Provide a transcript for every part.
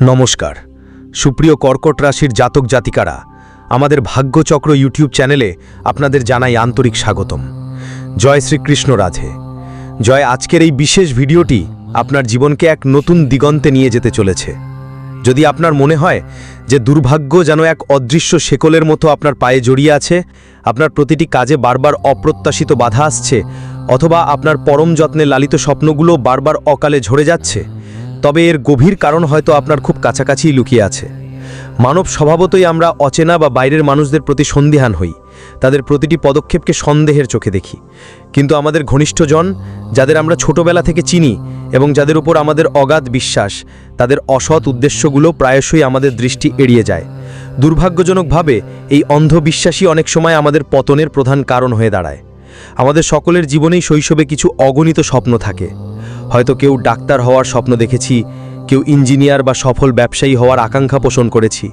নমস্কার। সুপ্রিয় কর্কট রাশির জাতক জাতিকারা, আমাদের ভাগ্যচক্র ইউটিউব চ্যানেলে আপনাদের জানাই আন্তরিক স্বাগতম। জয় শ্রীকৃষ্ণ রাধে। জয়, আজকের এই বিশেষ ভিডিওটি আপনার জীবনকে এক নতুন দিগন্তে নিয়ে যেতে চলেছে। যদি আপনার মনে হয় যে দুর্ভাগ্য যেন এক অদৃশ্য শেকলের মতো আপনার পায়ে জড়িয়ে আছে, আপনার প্রতিটি কাজে বারবার অপ্রত্যাশিত বাধা আসছে, অথবা আপনার পরম যত্নে লালিত স্বপ্নগুলো বারবার অকালে ঝরে যাচ্ছে তবে এর গভীর কারণ হয়তো আপনার খুব কাছাকাছিই লুকিয়ে আছে। মানব স্বভাবতই আমরা অচেনা বা বাইরের মানুষদের প্রতি সন্দেহান হই, তাদের প্রতিটি পদক্ষেপকে সন্দেহের চোখে দেখি। কিন্তু আমাদের ঘনিষ্ঠজন, যাদের আমরা ছোটবেলা থেকে চিনি এবং যাদের উপর আমাদের অগাধ বিশ্বাস, তাদের অসৎ উদ্দেশ্যগুলো প্রায়শই আমাদের দৃষ্টি এড়িয়ে যায়। দুর্ভাগ্যজনকভাবে এই অন্ধবিশ্বাসই অনেক সময় আমাদের পতনের প্রধান কারণ হয়ে দাঁড়ায়। আমাদের সকলের জীবনেই শৈশবে কিছু অগণিত স্বপ্ন থাকে। হয়তো কেউ ডাক্তার হওয়ার স্বপ্ন দেখেছি, কেউ ইঞ্জিনিয়ার বা সফল ব্যবসায়ী হওয়ার আকাঙ্ক্ষা পোষণ করেছি।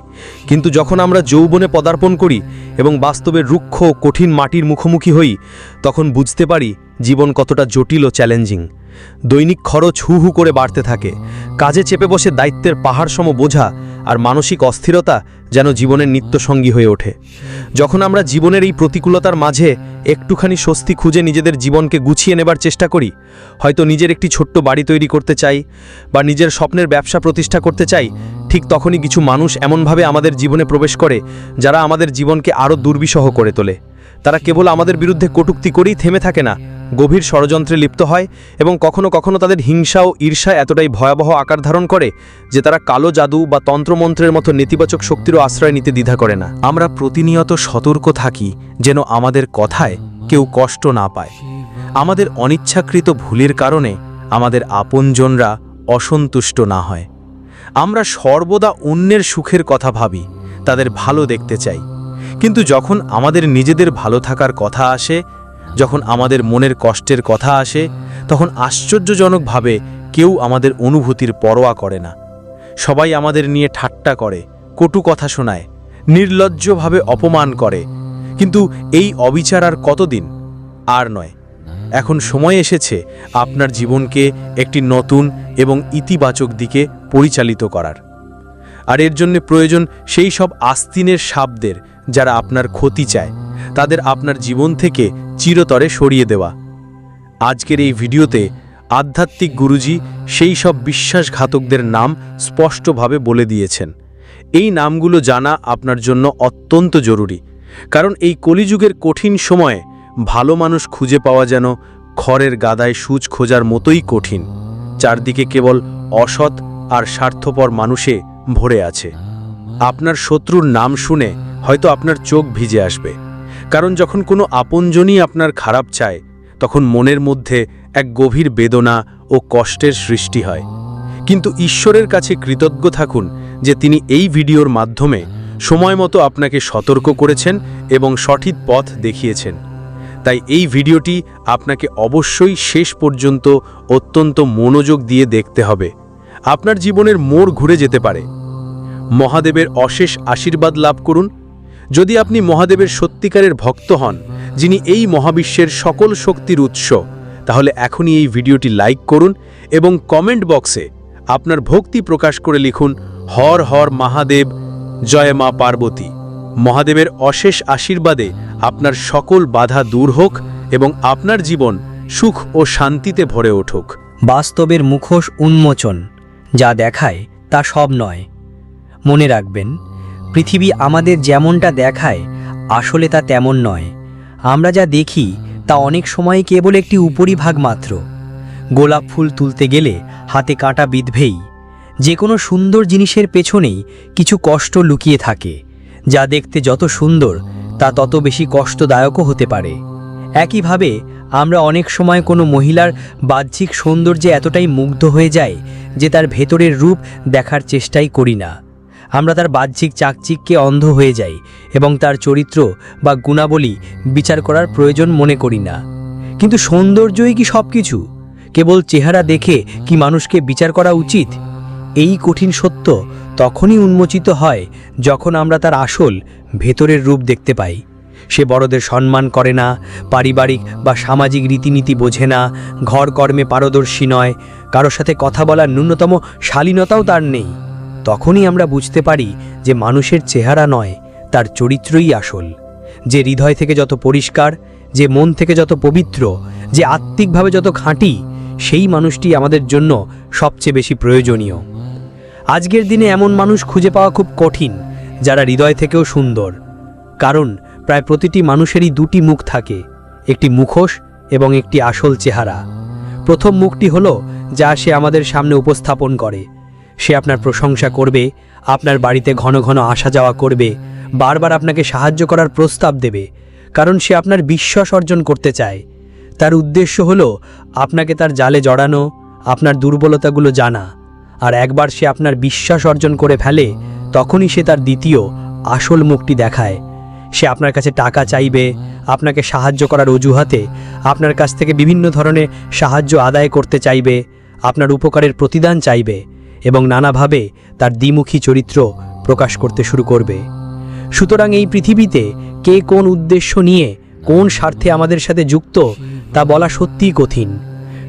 কিন্তু যখন আমরা যৌবনে পদার্পণ করি এবং বাস্তবের রুক্ষ কঠিন মাটির মুখোমুখি হই, তখন বুঝতে পারি জীবন কতটা জটিল ও চ্যালেঞ্জিং। দৈনিক খরচ হু হু করে বাড়তে থাকে, কাজে চেপে বসে দায়িত্বের পাহাড়সম বোঝা আর মানসিক অস্থিরতা যেন জীবনের নিত্য সঙ্গী হয়ে ওঠে। যখন আমরা জীবনের এই প্রতিকূলতার মাঝে একটুখানি স্বস্তি খুঁজে নিজেদের জীবনকে গুছিয়ে নেবার চেষ্টা করি, হয়তো নিজের একটি ছোট্ট বাড়ি তৈরি করতে চাই বা নিজের স্বপ্নের ব্যবসা প্রতিষ্ঠা করতে চাই, ঠিক তখনই কিছু মানুষ এমনভাবে আমাদের জীবনে প্রবেশ করে যারা আমাদের জীবনকে আরও দুর্বিষহ করে তোলে। তারা কেবল আমাদের বিরুদ্ধে কটুক্তি করেই থেমে থাকে না গভীর ষড়যন্ত্রে লিপ্ত হয় এবং কখনো কখনো তাদের হিংসা ও ঈর্ষা এতটাই ভয়াবহ আকার ধারণ করে যে তারা কালো জাদু বা তন্ত্রমন্ত্রের মতো নেতিবাচক শক্তিরও আশ্রয় নিতে দ্বিধা করে না। আমরা প্রতিনিয়ত সতর্ক থাকি যেন আমাদের কথায় কেউ কষ্ট না পায়। আমাদের অনিচ্ছাকৃত ভুলের কারণে আমাদের আপনজনরা অসন্তুষ্ট না হয়। আমরা সর্বদা অন্যের সুখের কথা ভাবি, তাদের ভালো দেখতে চাই। কিন্তু যখন আমাদের নিজেদের ভালো থাকার কথা আসে যখন আমাদের মনের কষ্টের কথা আসে, তখন আশ্চর্যজনকভাবে কেউ আমাদের অনুভূতির পরোয়া করে না। সবাই আমাদের নিয়ে ঠাট্টা করে, কটু কথা শোনায়, নির্লজ্জভাবে অপমান করে। কিন্তু এই অবিচার আর কতদিন? আর নয়, এখন সময় এসেছে আপনার জীবনকে একটি নতুন এবং ইতিবাচক দিকে পরিচালিত করার। আর এর জন্য প্রয়োজন সেই সব আস্তিনের সাপদের যারা আপনার ক্ষতি চায়, তাদের আপনার জীবন থেকে চিরতরে সরিয়ে দেওয়া। আজকের এই ভিডিওতে আধ্যাত্মিক গুরুজি সেই সব বিশ্বাসঘাতকদের নাম স্পষ্টভাবে বলে দিয়েছেন। এই নামগুলো জানা আপনার জন্য অত্যন্ত জরুরি। কারণ এই কলিযুগের কঠিন সময়ে ভালো মানুষ খুঁজে পাওয়া যেন খড়ের গাদায় সূচ খোঁজার মতোই কঠিন। চারদিকে কেবল অসৎ আর স্বার্থপর মানুষে ভরে আছে। আপনার শত্রুর নাম শুনে হয়তো আপনার চোখ ভিজে আসবে। কারণ যখন কোনো আপনজনই আপনার খারাপ চায়, তখন মনের মধ্যে এক গভীর বেদনা ও কষ্টের সৃষ্টি হয়। কিন্তু ঈশ্বরের কাছে কৃতজ্ঞ থাকুন যে তিনি এই ভিডিওর মাধ্যমে সময় মতো আপনাকে সতর্ক করেছেন এবং সঠিক পথ দেখিয়েছেন। তাই এই ভিডিওটি আপনাকে অবশ্যই শেষ পর্যন্ত অত্যন্ত মনোযোগ দিয়ে দেখতে হবে। আপনার জীবনের মোড় ঘুরে যেতে পারে। মহাদেবের অশেষ আশীর্বাদ লাভ করুন। যদি আপনি মহাদেবের সত্যিকারের ভক্ত হন, যিনি এই মহাবিশ্বের সকল শক্তির উৎস, তাহলে এখনই এই ভিডিওটি লাইক করুন এবং কমেন্ট বক্সে আপনার ভক্তি প্রকাশ করে লিখুন, হর হর মহাদেব, জয় মা পার্বতী। মহাদেবের অশেষ আশীর্বাদে আপনার সকল বাধা দূর হোক এবং আপনার জীবন সুখ ও শান্তিতে ভরে উঠুক। বাস্তবের মুখোশ উন্মোচন, যা দেখায় তা সব নয়। মনে রাখবেন পৃথিবী আমাদের যেমনটা দেখায়, আসলে তা তেমন নয়। আমরা যা দেখি, তা অনেক সময় কেবল একটি উপরিভাগ মাত্র। গোলাপ ফুল তুলতে গেলে হাতে কাঁটা বিধবেই। যে কোনো সুন্দর জিনিসের পেছনেই কিছু কষ্ট লুকিয়ে থাকে। যা দেখতে যত সুন্দর, তা তত বেশি কষ্টদায়কও হতে পারে। একইভাবে, আমরা অনেক সময় কোনো মহিলার বাহ্যিক সৌন্দর্যে এতটাই মুগ্ধ হয়ে যায় যে তার ভেতরের রূপ দেখার চেষ্টাই করি না। আমরা তার বাহ্যিক চাকচিককে অন্ধ হয়ে যাই এবং তার চরিত্র বা গুণাবলী বিচার করার প্রয়োজন মনে করি না। কিন্তু সৌন্দর্যই কি সব কিছু কেবল চেহারা দেখে কি মানুষকে বিচার করা উচিত? এই কঠিন সত্য তখনই উন্মোচিত হয় যখন আমরা তার আসল, ভেতরের রূপ দেখতে পাই। সে বড়দের সম্মান করে না, পারিবারিক বা সামাজিক রীতিনীতি বোঝে না ঘর কর্মে পারদর্শী নয় কারোর সাথে কথা বলার ন্যূনতম শালীনতাও তার নেই। তখনই আমরা বুঝতে পারি যে মানুষের চেহারা নয়, তার চরিত্রই আসল। যে হৃদয় থেকে যত পরিষ্কার, যে মন থেকে যত পবিত্র, যে আত্মিকভাবে যত খাঁটি, সেই মানুষটি আমাদের জন্য সবচেয়ে বেশি প্রয়োজনীয়। আজকের দিনে এমন মানুষ খুঁজে পাওয়া খুব কঠিন, যারা হৃদয় থেকেও সুন্দর। কারণ প্রায় প্রতিটি মানুষেরই দুটি মুখ থাকে, একটি মুখোশ এবং একটি আসল চেহারা। প্রথম মুখটি হলো, যা সে আমাদের সামনে উপস্থাপন করে। সে আপনার প্রশংসা করবে, আপনার বাড়িতে ঘন ঘন আসা যাওয়া করবে, বারবার আপনাকে সাহায্য করার প্রস্তাব দেবে, কারণ সে আপনার বিশ্বাস অর্জন করতে চায়। তার উদ্দেশ্য হলো আপনাকে তার জালে জড়ানো, আপনার দুর্বলতাগুলো জানা, আর একবার সে আপনার বিশ্বাস অর্জন করে ফেলে, তখনই সে তার দ্বিতীয়, আসল মুখটি দেখায়। সে আপনার কাছে টাকা চাইবে, আপনাকে সাহায্য করার অজুহাতে, আপনার কাছ থেকে বিভিন্ন ধরনের সাহায্য আদায় করতে চাইবে, আপনার উপকারের প্রতিদান চাইবে। এবং নানাভাবে তার দ্বিমুখী চরিত্র প্রকাশ করতে শুরু করবে। সুতরাং এই পৃথিবীতে কে কোন উদ্দেশ্য নিয়ে কোন স্বার্থে আমাদের সাথে যুক্ত তা বলা সত্যিই কঠিন।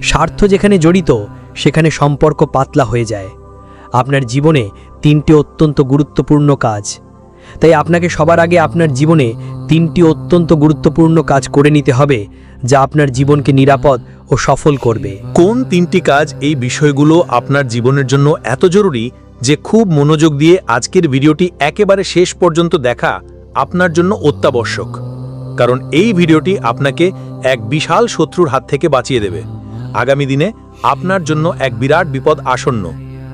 স্বার্থ যেখানে জড়িত, সেখানে সম্পর্ক পাতলা হয়ে যায়। আপনার জীবনে তিনটি অত্যন্ত গুরুত্বপূর্ণ কাজ। তাই আপনাকে সবার আগে আপনার জীবনে তিনটি অত্যন্ত গুরুত্বপূর্ণ কাজ করে নিতে হবে যা আপনার জীবনকে নিরাপদ ও সফল করবে। কোন তিনটি কাজ এই বিষয়গুলো আপনার জীবনের জন্য এত জরুরি যে খুব মনোযোগ দিয়ে আজকের ভিডিওটি একেবারে শেষ পর্যন্ত দেখা আপনার জন্য অত্যাবশ্যক। কারণ এই ভিডিওটি আপনাকে এক বিশাল শত্রুর হাত থেকে বাঁচিয়ে দেবে। আগামী দিনে আপনার জন্য এক বিরাট বিপদ আসন্ন।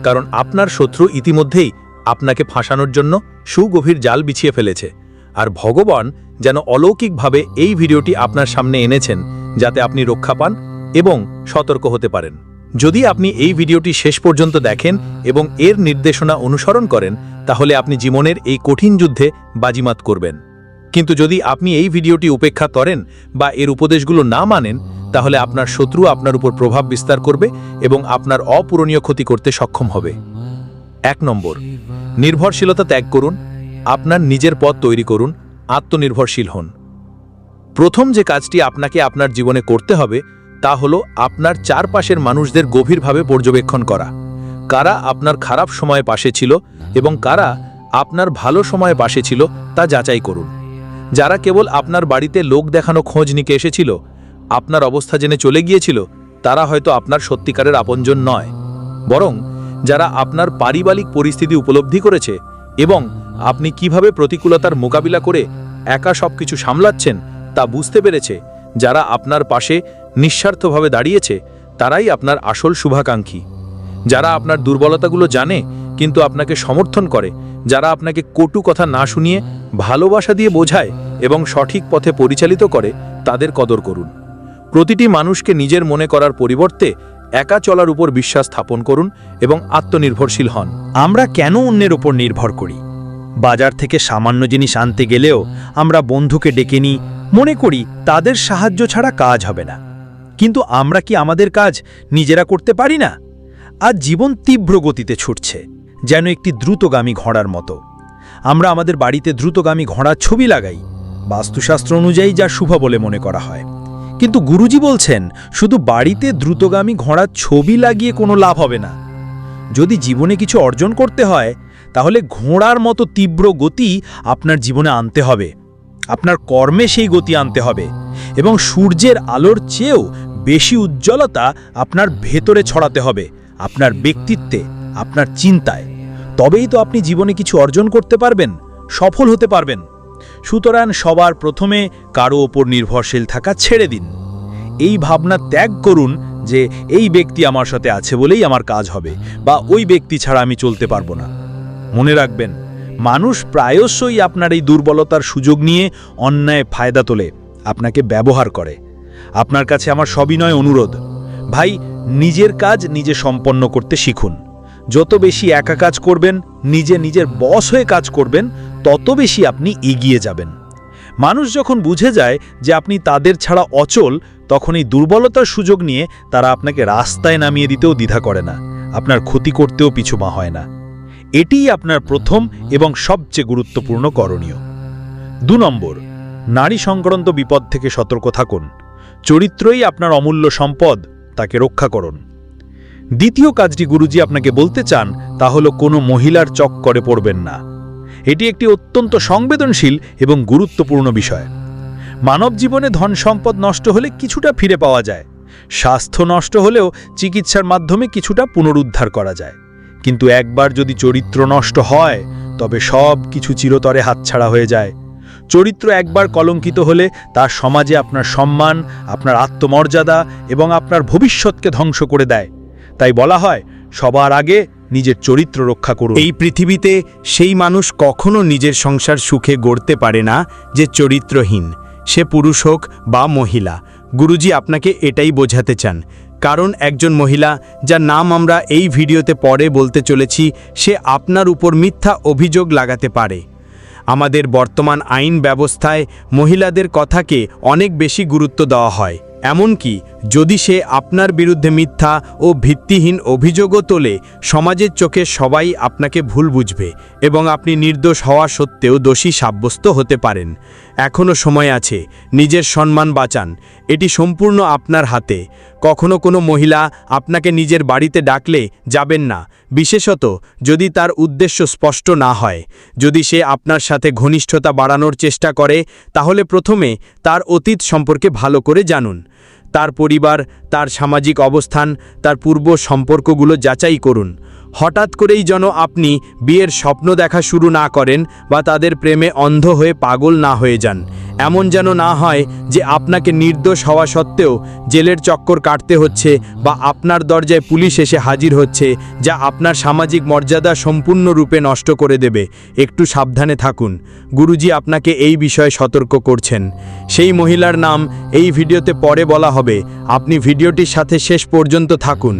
কারণ আপনার শত্রু ইতিমধ্যেই আপনাকে ফাঁসানোর জন্য সুগভীর জাল বিছিয়ে ফেলেছে। আর ভগবান যেন অলৌকিকভাবে এই ভিডিওটি আপনার সামনে এনেছেন, যাতে আপনি রক্ষা পান এবং সতর্ক হতে পারেন। যদি আপনি এই ভিডিওটি শেষ পর্যন্ত দেখেন এবং এর নির্দেশনা অনুসরণ করেন, তাহলে আপনি জীবনের এই কঠিন যুদ্ধে বাজিমাত করবেন। কিন্তু যদি আপনি এই ভিডিওটি উপেক্ষা করেন বা এর উপদেশগুলো না মানেন, তাহলে আপনার শত্রু আপনার উপর প্রভাব বিস্তার করবে এবং আপনার অপূরণীয় ক্ষতি করতে সক্ষম হবে। এক নম্বর, নির্ভরশীলতা ত্যাগ করুন আপনার নিজের পথ তৈরি করুন, আত্মনির্ভরশীল হন। প্রথম যে কাজটি আপনাকে আপনার জীবনে করতে হবে, তা হলো আপনার চারপাশের মানুষদের গভীরভাবে পর্যবেক্ষণ করা। কারা আপনার খারাপ সময়ে পাশে ছিল এবং কারা আপনার ভালো সময়ে পাশে ছিল, তা যাচাই করুন। যারা কেবল আপনার বাড়িতে লোক দেখানো খোঁজ নিকে এসেছিল, আপনার অবস্থা জেনে চলে গিয়েছিল, তারা হয়তো আপনার সত্যিকারের আপনজন নয়। বরং যারা আপনার পারিবারিক পরিস্থিতি উপলব্ধি করেছে এবং আপনি কীভাবে প্রতিকূলতার মোকাবিলা করে একা সবকিছু সামলাচ্ছেন তা বুঝতে পেরেছে। যারা আপনার পাশে নিঃস্বার্থভাবে দাঁড়িয়েছে, তারাই আপনার আসল শুভাকাঙ্ক্ষী। যারা আপনার দুর্বলতাগুলো জানে, কিন্তু আপনাকে সমর্থন করে, যারা আপনাকে কটু কথা না শুনিয়ে ভালোবাসা দিয়ে বোঝায় এবং সঠিক পথে পরিচালিত করে, তাদের কদর করুন। প্রতিটি মানুষকে নিজের মনে করার পরিবর্তে একা চলার উপর বিশ্বাস স্থাপন করুন এবং আত্মনির্ভরশীল হন। আমরা কেন অন্যের উপর নির্ভর করি? বাজার থেকে সামান্য জিনিস আনতে গেলেও আমরা বন্ধুকে ডেকে নিই, মনে করি তাদের সাহায্য ছাড়া কাজ হবে না। কিন্তু আমরা কি আমাদের কাজ নিজেরা করতে পারি না? আজ জীবন তীব্র গতিতে ছুটছে, যেন একটি দ্রুতগামী ঘোড়ার মতো। আমরা আমাদের বাড়িতে দ্রুতগামী ঘোড়ার ছবি লাগাই, বাস্তুশাস্ত্র অনুযায়ী যা শুভ বলে মনে করা হয়। কিন্তু গুরুজি বলছেন, শুধু বাড়িতে দ্রুতগামী ঘোড়ার ছবি লাগিয়ে কোনো লাভ হবে না। যদি জীবনে কিছু অর্জন করতে হয় তাহলে ঘোড়ার মতো তীব্র গতি আপনার জীবনে আনতে হবে। আপনার কর্মে সেই গতি আনতে হবে এবং সূর্যের আলোর চেয়েও বেশি উজ্জ্বলতা আপনার ভেতরে ছড়াতে হবে, আপনার ব্যক্তিত্বে, আপনার চিন্তায়। তবেই তো আপনি জীবনে কিছু অর্জন করতে পারবেন, সফল হতে পারবেন। সুতরাং সবার প্রথমে কারও ওপর নির্ভরশীল থাকা ছেড়ে দিন। এই ভাবনা ত্যাগ করুন যে এই ব্যক্তি আমার সাথে আছে বলেই আমার কাজ হবে বা ওই ব্যক্তি ছাড়া আমি চলতে পারব না। মনে রাখবেন, মানুষ প্রায়শই আপনার এই দুর্বলতার সুযোগ নিয়ে অন্যায় ফায়দা তোলে, আপনাকে ব্যবহার করে। আপনার কাছে আমার সবিনয় অনুরোধ, ভাই, নিজের কাজ নিজে সম্পন্ন করতে শিখুন। যত বেশি একা কাজ করবেন, নিজে নিজের বস হয়ে কাজ করবেন, তত বেশি আপনি এগিয়ে যাবেন। মানুষ যখন বুঝে যায় যে আপনি তাদের ছাড়া অচল, তখন এই দুর্বলতার সুযোগ নিয়ে তারা আপনাকে রাস্তায় নামিয়ে দিতেও দ্বিধা করে না। আপনার ক্ষতি করতেও পিছুমা হয় না। এটিই আপনার প্রথম এবং সবচেয়ে গুরুত্বপূর্ণ করণীয়। দু নম্বর, নারী সংক্রান্ত বিপদ থেকে সতর্ক থাকুন। চরিত্রই আপনার অমূল্য সম্পদ, তাকে রক্ষা করুন। দ্বিতীয় কাজটি গুরুজি আপনাকে বলতে চান, তা হলো কোনো মহিলার চক্করে পড়বেন না। এটি একটি অত্যন্ত সংবেদনশীল এবং গুরুত্বপূর্ণ বিষয়। মানব জীবনে ধন সম্পদ নষ্ট হলে কিছুটা ফিরে পাওয়া যায়। স্বাস্থ্য নষ্ট হলেও চিকিৎসার মাধ্যমে কিছুটা পুনরুদ্ধার করা যায়। কিন্তু একবার যদি চরিত্র নষ্ট হয়, তবে সব কিছু চিরতরে হাতছাড়া হয়ে যায়। চরিত্র একবার কলঙ্কিত হলে তার সমাজে আপনার সম্মান, আপনার আত্মমর্যাদা এবং আপনার ভবিষ্যৎকে ধ্বংস করে দেয়। তাই বলা হয়, সবার আগে নিজের চরিত্র রক্ষা করুন। এই পৃথিবীতে সেই মানুষ কখনো নিজের সংসার সুখে গড়তে পারে না যে চরিত্রহীন। সে পুরুষ হোক বা মহিলা। গুরুজি আপনাকে এটাই বোঝাতে চান কারণ একজন মহিলা, যার নাম আমরা এই ভিডিওতে পরে বলতে চলেছি, সে আপনার উপর মিথ্যা অভিযোগ লাগাতে পারে। আমাদের বর্তমান আইন ব্যবস্থায় মহিলাদের কথাকে অনেক বেশি গুরুত্ব দেওয়া হয়। এমনকি যদি সে আপনার বিরুদ্ধে মিথ্যা ও ভিত্তিহীন অভিযোগও তোলে, সমাজের চোখে সবাই আপনাকে ভুল বুঝবে এবং আপনি নির্দোষ হওয়া সত্ত্বেও দোষী সাব্যস্ত হতে পারেন। এখনও সময় আছে, নিজের সম্মান বাঁচান। এটি সম্পূর্ণ আপনার হাতে। কখনো কোনো মহিলা আপনাকে নিজের বাড়িতে ডাকলে যাবেন না। বিশেষত যদি তার উদ্দেশ্য স্পষ্ট না হয়। যদি সে আপনার সাথে ঘনিষ্ঠতা বাড়ানোর চেষ্টা করে, তাহলে প্রথমে তার অতীত সম্পর্কে ভালো করে জানুন। তার পরিবার, তার সামাজিক অবস্থান, তার পূর্ব সম্পর্কগুলো যাচাই করুন। হঠাৎ করেই যেন আপনি বিয়ের স্বপ্ন দেখা শুরু না করেন বা তাদের প্রেমে অন্ধ হয়ে পাগল না হয়ে যান। এমন যেন না হয় যে আপনাকে নির্দোষ হওয়া সত্ত্বেও জেলের চক্কর কাটতে হচ্ছে বা আপনার দরজায় পুলিশ এসে হাজির হচ্ছে, যা আপনার সামাজিক মর্যাদা সম্পূর্ণরূপে নষ্ট করে দেবে। একটু সাবধানে থাকুন। গুরুজি আপনাকে এই বিষয়ে সতর্ক করছেন। সেই মহিলার নাম এই ভিডিওতে পরে বলা হবে। আপনি ভিডিওটির সাথে শেষ পর্যন্ত থাকুন।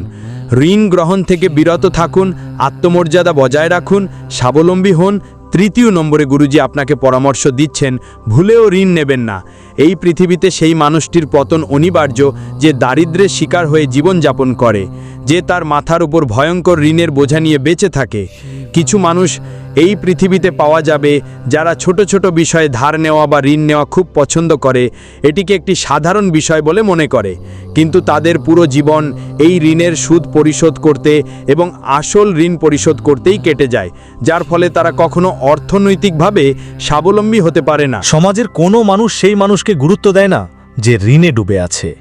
ঋণ গ্রহণ থেকে বিরত থাকুন, আত্মমর্যাদা বজায় রাখুন, স্বাবলম্বী হন তৃতীয় নম্বরে গুরুজি আপনাকে পরামর্শ দিচ্ছেন, ভুলেও ঋণ নেবেন না। এই পৃথিবীতে সেই মানুষটির পতন অনিবার্য যে দারিদ্রের শিকার হয়ে জীবনযাপন করে। যে তার মাথার উপর ভয়ঙ্কর ঋণের বোঝা নিয়ে বেঁচে থাকে। কিছু মানুষ এই পৃথিবীতে পাওয়া যাবে যারা ছোট ছোট বিষয়ে ধার নেওয়া বা ঋণ নেওয়া খুব পছন্দ করে। এটিকে একটি সাধারণ বিষয় বলে মনে করে। কিন্তু তাদের পুরো জীবন এই ঋণের সুদ পরিশোধ করতে এবং আসল ঋণ পরিশোধ করতেই কেটে যায়, যার ফলে তারা কখনো অর্থনৈতিকভাবে স্বাবলম্বী হতে পারে না। সমাজের কোনো মানুষ সেই মানুষকে গুরুত্ব দেয় না যে ঋণে ডুবে আছে।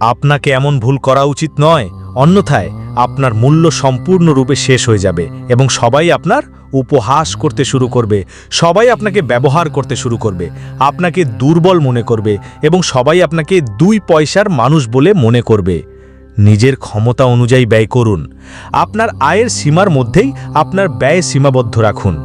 আপনাকে এমন ভুল করা উচিত নয় অন্যথায় আপনার মূল্য সম্পূর্ণরূপে শেষ হয়ে যাবে এবং সবাই আপনার উপহাস করতে শুরু করবে, সবাই আপনাকে ব্যবহার করতে শুরু করবে, আপনাকে দুর্বল মনে করবে এবং সবাই আপনাকে দুই পয়সার মানুষ বলে মনে করবে। নিজের ক্ষমতা অনুযায়ী ব্যয় করুন। আপনার আয়ের সীমার মধ্যেই আপনার ব্যয় সীমাবদ্ধ রাখুন।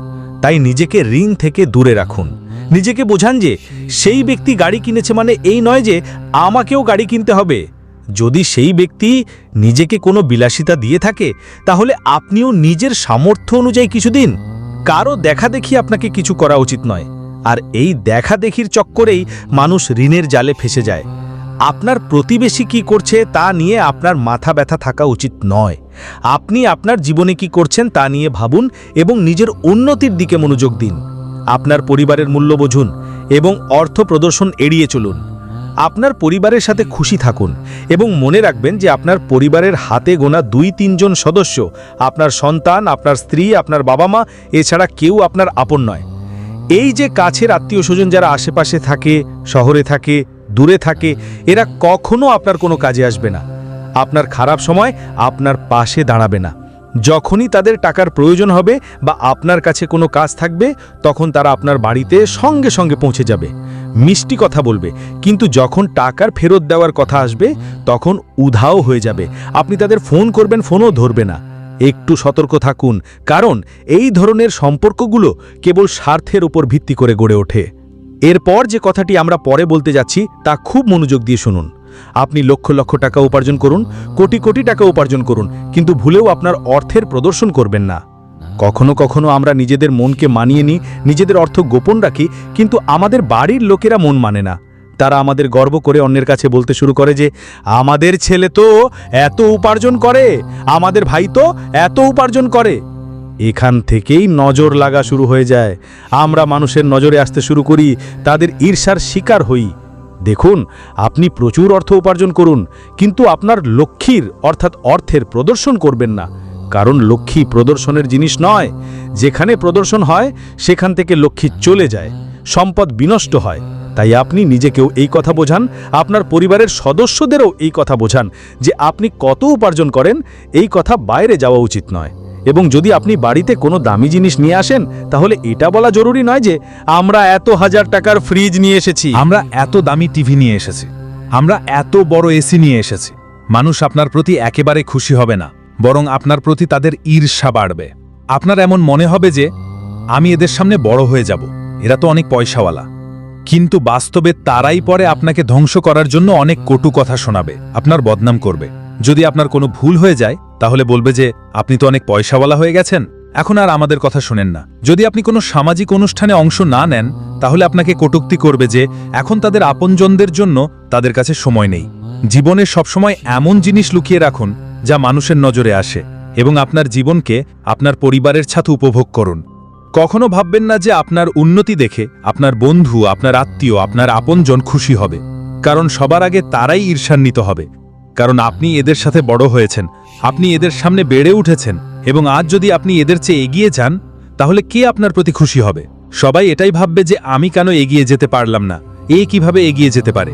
তাই নিজেকে রিং থেকে দূরে রাখুন। নিজেকে বোঝান যে, সেই ব্যক্তি গাড়ি কিনেছে মানে এই নয় যে, আমাকেও গাড়ি কিনতে হবে। যদি সেই ব্যক্তি নিজেকে কোনো বিলাসিতা দিয়ে থাকে, তাহলে আপনিও নিজের সামর্থ্য অনুযায়ী কিছু দিন কারও দেখা দেখি আপনাকে কিছু করা উচিত নয়। আর এই দেখা দেখির চক্করেই মানুষ ঋণের জালে ফেসে যায়। আপনার প্রতিবেশী কি করছে তা নিয়ে আপনার মাথা ব্যথা থাকা উচিত নয়। আপনি আপনার জীবনে কি করছেন তা নিয়ে ভাবুন এবং নিজের উন্নতির দিকে মনোযোগ দিন। আপনার পরিবারের মূল্য বুঝুন এবং অর্থ প্রদর্শন এড়িয়ে চলুন। আপনার পরিবারের সাথে খুশি থাকুন এবং মনে রাখবেন যে আপনার পরিবারের হাতে গোনা দুই তিনজন সদস্য, আপনার সন্তান, আপনার স্ত্রী, আপনার বাবা মা এছাড়া কেউ আপনার আপন নয়। এই যে কাছের আত্মীয় স্বজন যারা আশেপাশে থাকে, শহরে থাকে, দূরে থাকে, এরা কখনো আপনার কোনো কাজে আসবে না। আপনার খারাপ সময় আপনার পাশে দাঁড়াবে না। যখনই তাদের টাকার প্রয়োজন হবে বা আপনার কাছে কোনো কাজ থাকবে, তখন তারা আপনার বাড়িতে সঙ্গে সঙ্গে পৌঁছে যাবে। মিষ্টি কথা বলবে, কিন্তু যখন টাকার ফেরত দেওয়ার কথা আসবে, তখন উধাও হয়ে যাবে। আপনি তাদের ফোন করবেন, ফোনও ধরবে না। একটু সতর্ক থাকুন, কারণ এই ধরনের সম্পর্কগুলো কেবল স্বার্থের উপর ভিত্তি করে গড়ে ওঠে। এরপর যে কথাটি আমরা পরে বলতে যাচ্ছি, তা খুব মনোযোগ দিয়ে শুনুন। আপনি লক্ষ লক্ষ টাকা উপার্জন করুন, কোটি কোটি টাকা উপার্জন করুন, কিন্তু ভুলেও আপনার অর্থের প্রদর্শন করবেন না। কখনো কখনো আমরা নিজেদের মনকে মানিয়ে নিই, নিজেদের অর্থ গোপন রাখি, কিন্তু আমাদের বাড়ির লোকেরা মন মানে না। তারা আমাদের গর্ব করে অন্যের কাছে বলতে শুরু করে যে, আমাদের ছেলে তো এত উপার্জন করে, আমাদের ভাই তো এত উপার্জন করে। এখান থেকেই নজর লাগা শুরু হয়ে যায়। আমরা মানুষের নজরে আসতে শুরু করি, তাদের ঈর্ষার শিকার হই। দেখুন, আপনি প্রচুর অর্থ উপার্জন করুন, কিন্তু আপনার লক্ষ্মীর, অর্থাৎ অর্থের প্রদর্শন করবেন না। কারণ লক্ষ্মী প্রদর্শনের জিনিস নয়। যেখানে প্রদর্শন হয়, সেখান থেকে লক্ষ্মী চলে যায়। সম্পদ বিনষ্ট হয়। তাই আপনি নিজেকেও এই কথা বোঝান, আপনার পরিবারের সদস্যদেরও এই কথা বোঝান যে আপনি কত উপার্জন করেন, এই কথা বাইরে যাওয়া উচিত নয়। এবং যদি আপনি বাড়িতে কোনো দামি জিনিস নিয়ে আসেন, তাহলে এটা বলা জরুরি নয় যে আমরা এত হাজার টাকার ফ্রিজ নিয়ে এসেছি। আমরা এত দামি টিভি নিয়ে এসেছি। আমরা এত বড় এসি নিয়ে এসেছি। মানুষ আপনার প্রতি একেবারে খুশি হবে না, বরং আপনার প্রতি তাদের ঈর্ষা বাড়বে। আপনার এমন মনে হবে যে, আমি এদের সামনে বড় হয়ে যাব। এরা তো অনেক পয়সাওয়ালা। কিন্তু বাস্তবে তারাই পরে আপনাকে ধ্বংস করার জন্য অনেক কটু কথা শোনাবে, আপনার বদনাম করবে। যদি আপনার কোনো ভুল হয়ে যায় তাহলে বলবে যে, আপনি তো অনেক পয়সাওয়ালা হয়ে গেছেন। এখন আর আমাদের কথা শোনেন না। যদি আপনি কোনো সামাজিক অনুষ্ঠানে অংশ না নেন, তাহলে আপনাকে কটুক্তি করবে যে, এখন তাদের আপনজনদের জন্য তাদের কাছে সময় নেই। জীবনে সবসময় এমন জিনিস লুকিয়ে রাখুন, যা মানুষের নজরে আসে, এবং আপনার জীবনকে আপনার পরিবারের ছাতে উপভোগ করুন। কখনো ভাববেন না যে, আপনার উন্নতি দেখে আপনার বন্ধু, আপনার আত্মীয়, আপনার আপনজন খুশি হবে। কারণ সবার আগে তারাই ঈর্ষান্বিত হবে। কারণ আপনি এদের সাথে বড় হয়েছেন। আপনি এদের সামনে বেড়ে উঠেছেন এবং আজ যদি আপনি এদের চেয়ে এগিয়ে যান, তাহলে কে আপনার প্রতি খুশি হবে? সবাই এটাই ভাববে যে আমি কেন এগিয়ে যেতে পারলাম না? এ কীভাবে এগিয়ে যেতে পারে?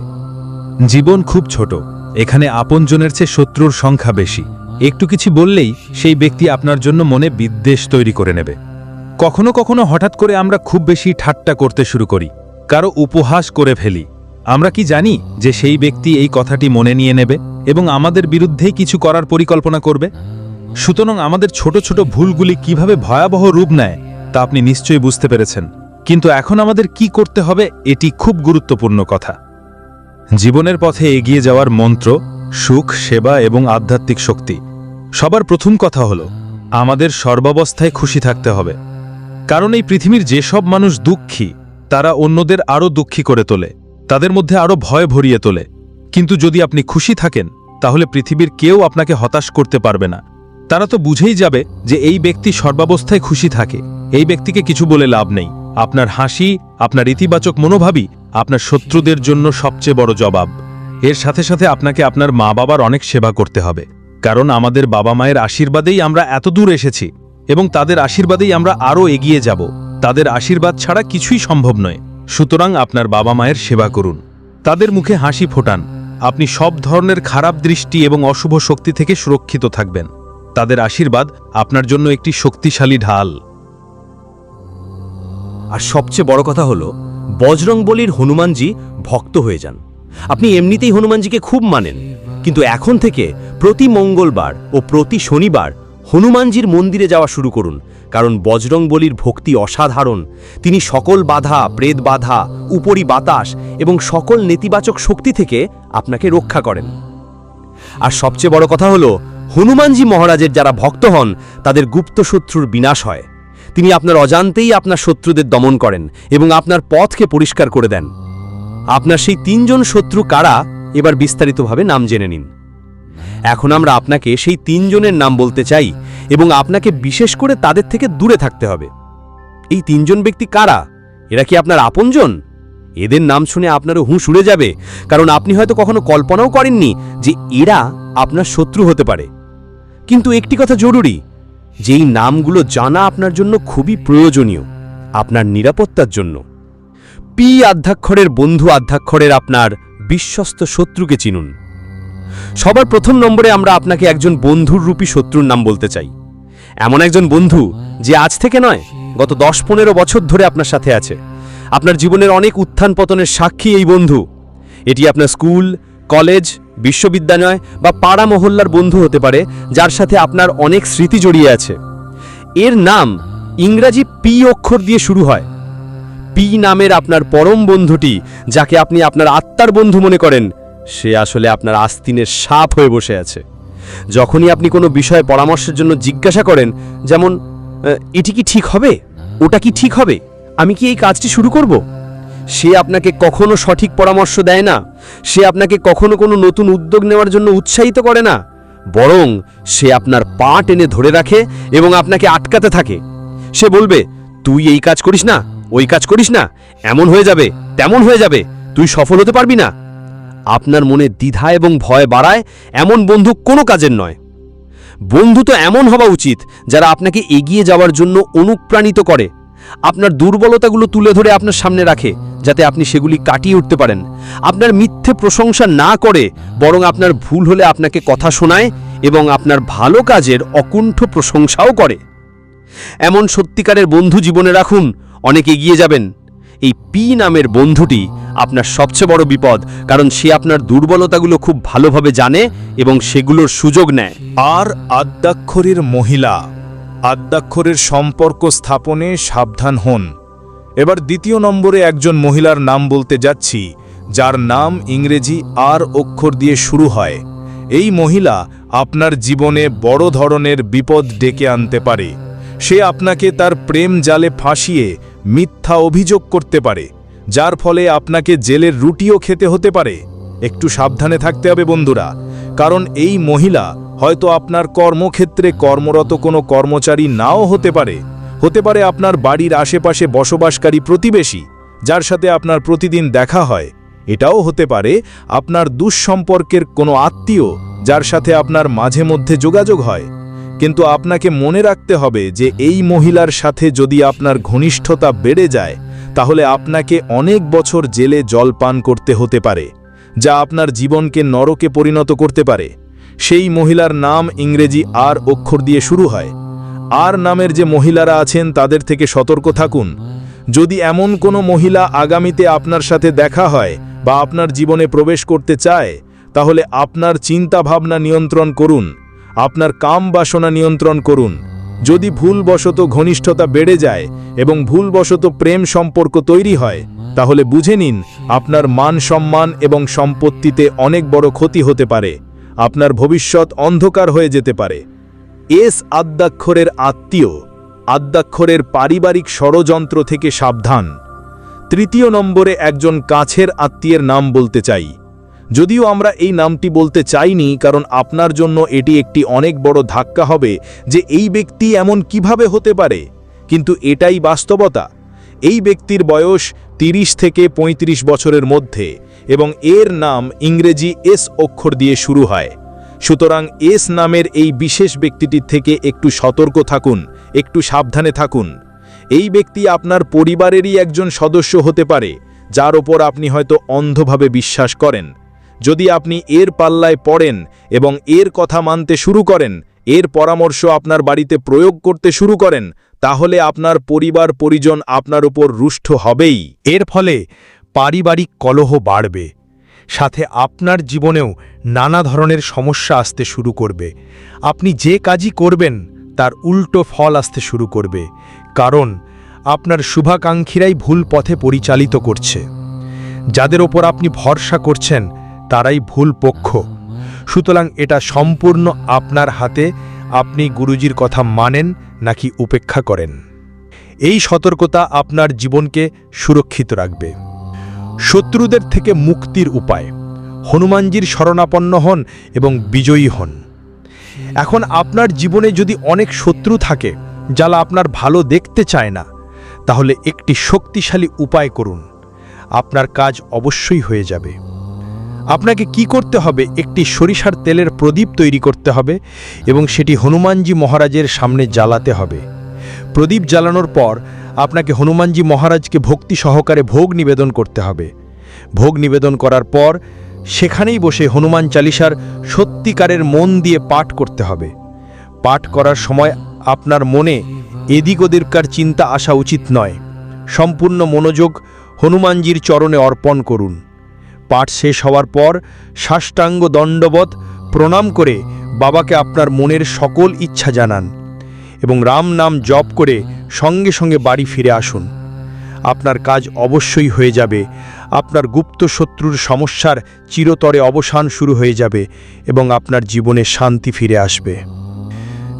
জীবন খুব ছোট। এখানে আপনজনের চেয়ে শত্রুর সংখ্যা বেশি। একটু কিছু বললেই সেই ব্যক্তি আপনার জন্য মনে বিদ্বেষ তৈরি করে নেবে। কখনো কখনো হঠাৎ করে আমরা খুব বেশি ঠাট্টা করতে শুরু করি, কারও উপহাস করে ফেলি। আমরা কি জানি যে সেই ব্যক্তি এই কথাটি মনে নিয়ে নেবে? এবং আমাদের বিরুদ্ধেই কিছু করার পরিকল্পনা করবে। সুতরাং আমাদের ছোট ছোট ভুলগুলি কীভাবে ভয়াবহ রূপ নেয়, তা আপনি নিশ্চয়ই বুঝতে পেরেছেন। কিন্তু এখন আমাদের কি করতে হবে, এটি খুব গুরুত্বপূর্ণ কথা। জীবনের পথে এগিয়ে যাওয়ার মন্ত্র, সুখ, সেবা এবং আধ্যাত্মিক শক্তি, সবার প্রথম কথা হলো, আমাদের সর্বাবস্থায় খুশি থাকতে হবে। কারণ এই পৃথিবীর যেসব মানুষ দুঃখী, তারা অন্যদের আরও দুঃখী করে তোলে, তাদের মধ্যে আরও ভয় ভরিয়ে তোলে। কিন্তু যদি আপনি খুশি থাকেন, তাহলে পৃথিবীর কেউ আপনাকে হতাশ করতে পারবে না। তারা তো বুঝেই যাবে যে এই ব্যক্তি সর্বাবস্থায় খুশি থাকে। এই ব্যক্তিকে কিছু বলে লাভ নেই। আপনার হাসি, আপনার ইতিবাচক মনোভাবই আপনার শত্রুদের জন্য সবচেয়ে বড় জবাব। এর সাথে সাথে আপনাকে আপনার মা বাবার অনেক সেবা করতে হবে। কারণ আমাদের বাবা মায়ের আশীর্বাদেই আমরা এত দূর এসেছি এবং তাদের আশীর্বাদেই আমরা আরও এগিয়ে যাব। তাদের আশীর্বাদ ছাড়া কিছুই সম্ভব নয়। সুতরাং আপনার বাবা মায়ের সেবা করুন। তাদের মুখে হাসি ফোটান। আপনি সব ধরনের খারাপ দৃষ্টি এবং অশুভ শক্তি থেকে সুরক্ষিত থাকবেন। তাদের আশীর্বাদ আপনার জন্য একটি শক্তিশালী ঢাল। আর সবচেয়ে বড় কথা হলো, বজরংবলির হনুমানজি ভক্ত হয়ে যান। আপনি এমনিতেই হনুমানজিকে খুব মানেন, কিন্তু এখন থেকে প্রতি মঙ্গলবার ও প্রতি শনিবার হনুমানজির মন্দিরে যাওয়া শুরু করুন, কারণ বজরংবলির ভক্তি অসাধারণ। তিনি সকল বাধা, প্রেত বাধা, উপরি বাতাস এবং সকল নেতিবাচক শক্তি থেকে আপনাকে রক্ষা করেন। আর সবচেয়ে বড় কথা হলো, হনুমানজি মহারাজের যারা ভক্ত হন, তাদের গুপ্ত শত্রুর বিনাশ হয়। তিনি আপনার অজান্তেই আপনার শত্রুদের দমন করেন এবং আপনার পথকে পরিষ্কার করে দেন। আপনার সেই তিনজন শত্রু কারা, এবার বিস্তারিতভাবে নাম জেনে নিন। এখন আমরা আপনাকে সেই তিনজনের নাম বলতে চাই এবং আপনাকে বিশেষ করে তাদের থেকে দূরে থাকতে হবে। এই তিনজন ব্যক্তি কারা? এরা কি আপনার আপনজন? এদের নাম শুনে আপনারও হুঁশ উড়ে যাবে, কারণ আপনি হয়তো কখনো কল্পনাও করেননি যে এরা আপনার শত্রু হতে পারে। কিন্তু একটি কথা জরুরি, যেই নামগুলো জানা আপনার জন্য খুবই প্রয়োজনীয়, আপনার নিরাপত্তার জন্য। পি আধ্যাক্ষরের বন্ধু আধ্যাক্ষরের আপনার বিশ্বস্ত শত্রুকে চিনুন। সবার প্রথম নম্বরে আমরা আপনাকে একজন বন্ধুর রূপী শত্রুর নাম বলতে চাই। এমন একজন বন্ধু যে আজ থেকে নয়, গত দশ পনেরো বছর ধরে আপনার সাথে আছে। আপনার জীবনের অনেক উত্থান পতনের সাক্ষী এই বন্ধু। এটি আপনার স্কুল, কলেজ, বিশ্ববিদ্যালয় বা পাড়া মহল্লার বন্ধু হতে পারে, যার সাথে আপনার অনেক স্মৃতি জড়িয়ে আছে। এর নাম ইংরাজি পি অক্ষর দিয়ে শুরু হয়। পি নামের আপনার পরম বন্ধুটি, যাকে আপনি আপনার আত্মার বন্ধু মনে করেন সে আসলে আপনার আস্তিনের সাপ হয়ে বসে আছে। যখনই আপনি কোনো বিষয়ে পরামর্শের জন্য জিজ্ঞাসা করেন, যেমন এটি কি ঠিক হবে? ওটা কি ঠিক হবে? আমি কি এই কাজটি শুরু করব? সে আপনাকে কখনো সঠিক পরামর্শ দেয় না। সে আপনাকে কখনো কোনো নতুন উদ্যোগ নেওয়ার জন্য উৎসাহিত করে না। বরং সে আপনার পা টেনে ধরে রাখে এবং আপনাকে আটকাতে থাকে। সে বলবে, তুই এই কাজ করিস না, ওই কাজ করিস না, এমন হয়ে যাবে, তেমন হয়ে যাবে, তুই সফল হতে পারবি না। আপনার মনে দ্বিধা এবং ভয় বাড়ায়, এমন বন্ধু কোনো কাজের নয়। বন্ধু তো এমন হওয়া উচিত, যারা আপনাকে এগিয়ে যাওয়ার জন্য অনুপ্রাণিত করে। আপনার দুর্বলতাগুলো তুলে ধরে আপনার সামনে রাখে, যাতে আপনি সেগুলি কাটিয়ে উঠতে পারেন। আপনার মিথ্যে প্রশংসা না করে, বরং আপনার ভুল হলে আপনাকে কথা শোনায় এবং আপনার ভালো কাজের অকুণ্ঠ প্রশংসাও করে। এমন সত্যিকারের বন্ধু জীবনে রাখুন, অনেক এগিয়ে যাবেন। এই পি নামের বন্ধুটি আপনার সবচেয়ে বড় বিপদ, কারণ সে আপনার দুর্বলতাগুলো খুব ভালোভাবে জানে এবং সেগুলোর সুযোগ নেয়। আর আদ্যাক্ষরের মহিলা, আদ্যাক্ষরের সম্পর্ক স্থাপনে সাবধান হন। এবার দ্বিতীয় নম্বরে একজন মহিলার নাম বলতে যাচ্ছি, যার নাম ইংরেজি আর অক্ষর দিয়ে শুরু হয়। এই মহিলা আপনার জীবনে বড় ধরনের বিপদ ডেকে আনতে পারে। সে আপনাকে তার প্রেম জালে ফাঁসিয়ে মিথ্যা অভিযোগ করতে পারে। যার ফলে আপনাকে জেলের রুটিও খেতে হতে পারে। একটু সাবধানে থাকতে হবে বন্ধুরা, কারণ এই মহিলা হয়তো আপনার কর্মক্ষেত্রে কর্মরত কোনো কর্মচারী নাও হতে পারে। হতে পারে আপনার বাড়ির আশেপাশে বসবাসকারী প্রতিবেশী, যার সাথে আপনার প্রতিদিন দেখা হয়। এটাও হতে পারে আপনার দুঃসম্পর্কের কোনো আত্মীয়, যার সাথে আপনার মাঝে মধ্যে যোগাযোগ হয়। কিন্তু আপনাকে মনে রাখতে হবে যে এই মহিলার সাথে যদি আপনার ঘনিষ্ঠতা বেড়ে যায় তাহলে আপনাকে অনেক বছর জেলে জল পান করতে হতে পারে, যা আপনার জীবনকে নরকে পরিণত করতে পারে। সেই মহিলার নাম ইংরেজি আর অক্ষর দিয়ে শুরু হয়। আর নামের যে মহিলারা আছেন তাদের থেকে সতর্ক থাকুন। যদি এমন কোনো মহিলা আগামীতে আপনার সাথে দেখা হয় বা আপনার জীবনে প্রবেশ করতে চায়, তাহলে আপনার চিন্তা ভাবনা নিয়ন্ত্রণ করুন। আপনার কাম বাসনা নিয়ন্ত্রণ করুন। যদি ভুলবশত ঘনিষ্ঠতা বেড়ে যায় এবং ভুলবশত প্রেম সম্পর্ক তৈরি হয়, তাহলে বুঝে নিন আপনার মান সম্মান এবং সম্পত্তিতে অনেক বড় ক্ষতি হতে পারে, আপনার ভবিষ্যৎ অন্ধকার হয়ে যেতে পারে। এস আদ্যাক্ষরের আত্মীয়, আদ্যাক্ষরের পারিবারিক ষড়যন্ত্র থেকে সাবধান। তৃতীয় নম্বরে একজন কাছের আত্মীয়ের নাম বলতে চাই। যদিও আমরা এই নামটি বলতে চাইনি, কারণ আপনার জন্য এটি একটি অনেক বড় ধাক্কা হবে যে এই ব্যক্তি এমন কীভাবে হতে পারে। কিন্তু এটাই বাস্তবতা। এই ব্যক্তির বয়স ৩০ থেকে ৩৫ বছরের মধ্যে, এবং এর নাম ইংরেজি এস অক্ষর দিয়ে শুরু হয়। সুতরাং এস নামের এই বিশেষ ব্যক্তিটির থেকে একটু সতর্ক থাকুন, একটু সাবধানে থাকুন। এই ব্যক্তি আপনার পরিবারেরই একজন সদস্য হতে পারে, যার ওপর আপনি হয়তো অন্ধভাবে বিশ্বাস করেন। যদি আপনি এর পাল্লায় পড়েন এবং এর কথা মানতে শুরু করেন, এর পরামর্শ আপনার বাড়িতে প্রয়োগ করতে শুরু করেন, তাহলে আপনার পরিবার পরিজন আপনার উপর রুষ্ট হবেই। এর ফলে পারিবারিক কলহ বাড়বে, সাথে আপনার জীবনেও নানা ধরনের সমস্যা আসতে শুরু করবে। আপনি যে কাজই করবেন, তার উল্টো ফল আসতে শুরু করবে, কারণ আপনার শুভাকাঙ্ক্ষীরাই ভুল পথে পরিচালিত করছে। যাদের ওপর আপনি ভরসা করছেন তারাই ভুল পক্ষ। সুতরাং এটা সম্পূর্ণ আপনার হাতে, আপনি গুরুজির কথা মানেন নাকি উপেক্ষা করেন। এই সতর্কতা আপনার জীবনকে সুরক্ষিত রাখবে। শত্রুদের থেকে মুক্তির উপায়, হনুমানজির শরণাপন্ন হন এবং বিজয়ী হন। এখন আপনার জীবনে যদি অনেক শত্রু থাকে, যারা আপনার ভালো দেখতে চায় না, তাহলে একটি শক্তিশালী উপায় করুন। আপনার কাজ অবশ্যই হয়ে যাবে। আপনাকে কি করতে হবে? একটি সরিষার তেলের প্রদীপ তৈরি করতে হবে এবং সেটি হনুমানজি মহারাজের সামনে জ্বালাতে হবে। প্রদীপ জ্বালানোর পর আপনাকে হনুমানজি মহারাজকে ভক্তি সহকারে ভোগ নিবেদন করতে হবে। ভোগ নিবেদন করার পর সেখানেই বসে হনুমান চালিসার সত্যিকারের মন দিয়ে পাঠ করতে হবে। পাঠ করার সময় আপনার মনে এদিক ওদিককার চিন্তা আসা উচিত নয়। সম্পূর্ণ মনোযোগ হনুমানজির চরণে অর্পণ করুন। পাঠ শেষ হওয়ার পর সাষ্টাঙ্গ দণ্ডবত প্রণাম করে বাবাকে আপনার মনের সকল ইচ্ছা জানান এবং রাম নাম জপ করে সঙ্গে সঙ্গে বাড়ি ফিরে আসুন। আপনার কাজ অবশ্যই হয়ে যাবে। আপনার গুপ্ত শত্রুর সমস্যার চিরতরে অবসান শুরু হয়ে যাবে এবং আপনার জীবনে শান্তি ফিরে আসবে।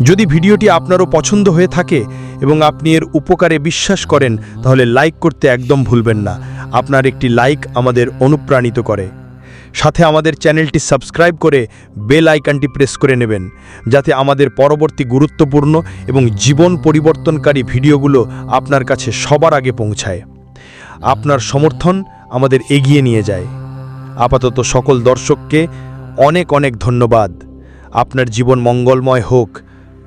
যদি ভিডিওটি আপনারও পছন্দ হয়ে থাকে এবং আপনি এর উপকারে বিশ্বাস করেন, তাহলে লাইক করতে একদম ভুলবেন না। আপনার একটি লাইক আমাদের অনুপ্রাণিত করে। সাথে আমাদের চ্যানেলটি সাবস্ক্রাইব করে বেল আইকনটি প্রেস করে নেবেন, যাতে আমাদের পরবর্তী গুরুত্বপূর্ণ এবং জীবন পরিবর্তনকারী ভিডিওগুলো আপনার কাছে সবার আগে পৌঁছায়। আপনার সমর্থন আমাদের এগিয়ে নিয়ে যায়। আপাতত সকল দর্শককে অনেক অনেক ধন্যবাদ। আপনার জীবন মঙ্গলময় হোক।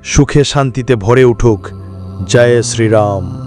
সুখে শান্তিতে ভরে উঠুক। জয় শ্রীরাম।